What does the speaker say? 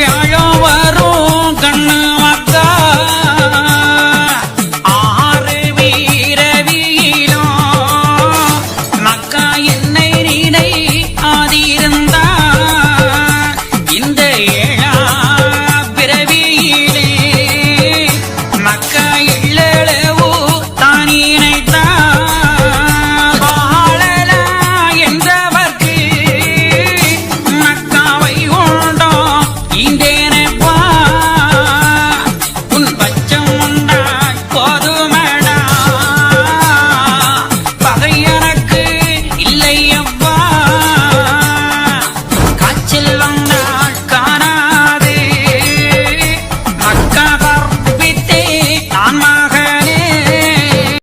விழா வரும் கண்ணு.